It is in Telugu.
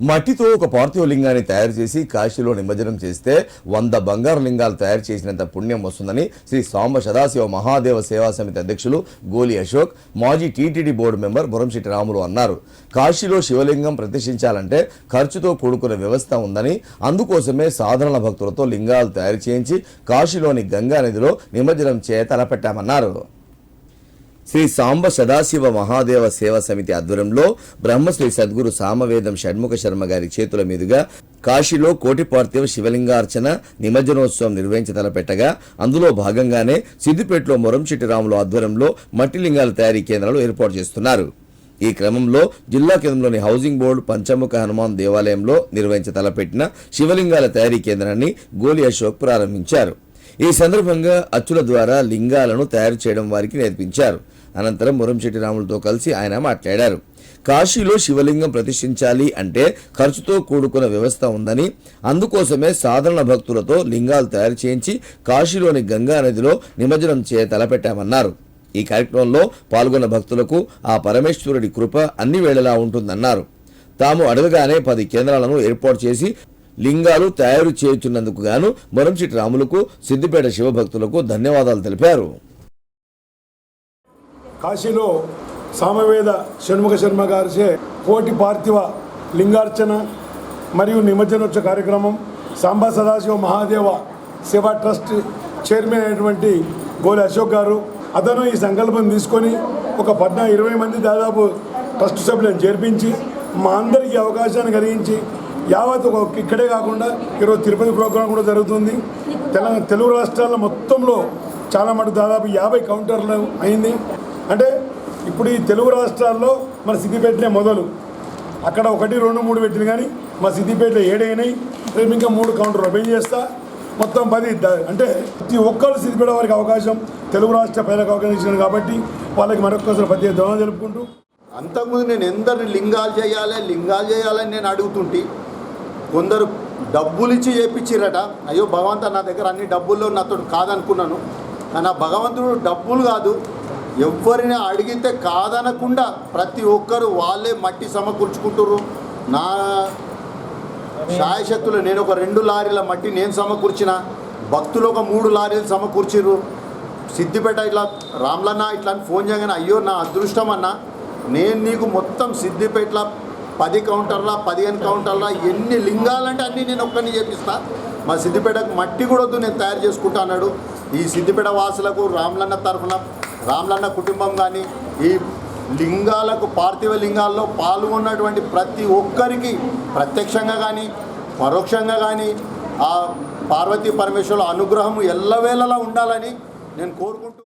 మట్టితో ఒక పార్థివ లింగాన్ని తయారు చేసి కాశీలో నిమజ్జనం చేస్తే వంద బంగారు లింగాలు తయారు చేసినంత పుణ్యం వస్తుందని శ్రీ సాంబ సదాశివ మహాదేవ సేవా సమితి అధ్యక్షులు గోలి అశోక్ మాజీ TTD board member Buramsetti Ramulu అన్నారు. కాశీలో శివలింగం ప్రతిష్ఠించాలంటే ఖర్చుతో కూడుకున్న వ్యవస్థ ఉందని అందుకోసమే సాధారణ భక్తులతో లింగాలు తయారు చేయించి కాశీలోని గంగా నదిలో నిమజ్జనం చేయ తలపెట్టామన్నారు. శ్రీ సాంబ సదాశివ మహాదేవ సేవా సమితి ఆధ్వర్యంలో బ్రహ్మశ్రీ సద్గురు సామవేదం షణ్ముఖ శర్మ గారి చేతుల మీదుగా కాశీలో కోటి పార్థివ శివలింగార్చన నిమజ్జనోత్సవం నిర్వహించి తలపెట్టగా అందులో భాగంగానే సిద్దిపేటలో మొరంశెట్టి రాములు ఆధ్వర్యంలో మట్టి లింగాల తయారీ కేంద్రాలు ఏర్పాటు చేస్తున్నారు. ఈ క్రమంలో జిల్లా కేంద్రంలోని హౌసింగ్ బోర్డు పంచముఖ హనుమాన్ దేవాలయంలో నిర్వహించి తలపెట్టిన శివలింగాల తయారీ కేంద్రాన్ని గోలి అశోక్ ప్రారంభించారు. ఈ సందర్భంగా అచ్చుల ద్వారా లింగాలను తయారు చేయడం వారికి నేర్పించారు. అనంతరం మురంశెట్టి రాములతో కలిసి ఆయన మాట్లాడారు. కాశీలో శివలింగం ప్రతిష్ఠించాలి అంటే ఖర్చుతో కూడుకున్న వ్యవస్థ ఉందని అందుకోసమే సాధారణ భక్తులతో లింగాలు తయారు చేయించి కాశీలోని గంగా నదిలో నిమజ్జనం చేయ తలపెట్టామన్నారు. ఈ కార్యక్రమంలో పాల్గొన్న భక్తులకు ఆ పరమేశ్వరుడి కృప అన్ని వేళలా ఉంటుందన్నారు. తాము అడగగానే పది కేంద్రాలను ఏర్పాటు చేసి లింగాలు తయారు చేయుచున్నందుకు గాను మొరంశెట్టి రాములకు సిద్దిపేట శివభక్తులకు ధన్యవాదాలు తెలిపారు. కాశీలో సామవేద షణ్ముఖ శర్మ గారిచే కోటి పార్థివ లింగార్చన మరియు నిమజ్జనోత్సవ కార్యక్రమం సాంబా సదాశివ మహాదేవ సేవా ట్రస్ట్ చైర్మన్ అయినటువంటి గోలి అశోక్ గారు. అతను ఈ సంకల్పం తీసుకొని ఒక పద్నా ఇరవై మంది దాదాపు ట్రస్ట్ సభ్యులను చేర్పించి మా అందరికీ అవకాశాన్ని కలిగించి యావత్ ఒక ఇక్కడే కాకుండా ఈరోజు తిరుపతి ప్రోగ్రాం కూడా జరుగుతుంది. తెలంగాణ తెలుగు రాష్ట్రాల మొత్తంలో చాలా మటుకు దాదాపు యాభై కౌంటర్లు అయింది. అంటే ఇప్పుడు ఈ తెలుగు రాష్ట్రాల్లో మన సిద్దిపేటనే మొదలు. అక్కడ ఒకటి రెండు మూడు పెట్టింది కానీ మా సిద్దిపేటలో ఏడైనాయి. రేపు ఇంకా మూడు కౌంటర్ ఓపెన్ చేస్తా. మొత్తం పది అంటే ప్రతి ఒక్కరు సిద్దిపేట వారికి అవకాశం తెలుగు రాష్ట్ర ప్రజలకు అవకాశం కాబట్టి వాళ్ళకి మరొకసారి ప్రత్యేక ధన్యవాదాలు తెలుపుకుంటూ. అంతకుముందు నేను ఎందరిని లింగాలు చేయాలి లింగాలు చేయాలని నేను అడుగుతుంటే. కొందరు డబ్బులు ఇచ్చి చేపించిరట అయ్యో భగవంత నా దగ్గర అన్ని డబ్బుల్లో నాతో కాదనుకున్నాను. కానీ ఆ భగవంతుడు డబ్బులు కాదు. ఎవరిని అడిగితే కాదనకుండా ప్రతి ఒక్కరు వాళ్ళే మట్టి సమకూర్చుకుంటారు నా శాయశక్తులు నేను ఒక రెండు లారీల మట్టి నేను సమకూర్చిన భక్తులు ఒక మూడు లారీలు సమకూర్చిర్రు. సిద్దిపేట ఇట్లా రామ్లన్న ఇట్లా అని ఫోన్ చేయగానే అయ్యో నా అదృష్టం అన్న నేను నీకు మొత్తం సిద్దిపేటలో పది కౌంటర్లా పదిహేను కౌంటర్లా ఎన్ని లింగాలంటే అన్నీ నేను ఒక్కరిని చేపిస్తా. మా సిద్దిపేటకు మట్టి కూడా వద్దు నేను తయారు చేసుకుంటా అన్నాడు. ఈ సిద్దిపేట వాసులకు రామ్లన్న తరఫున రామ్లన్న కుటుంబం కానీ ఈ లింగాలకు పార్థివ లింగాల్లో పాల్గొన్నటువంటి ప్రతి ఒక్కరికి ప్రత్యక్షంగా కానీ పరోక్షంగా కానీ ఆ పార్వతీ పరమేశ్వరుల అనుగ్రహం ఎల్లవేళలా ఉండాలని నేను కోరుకుంటున్నాను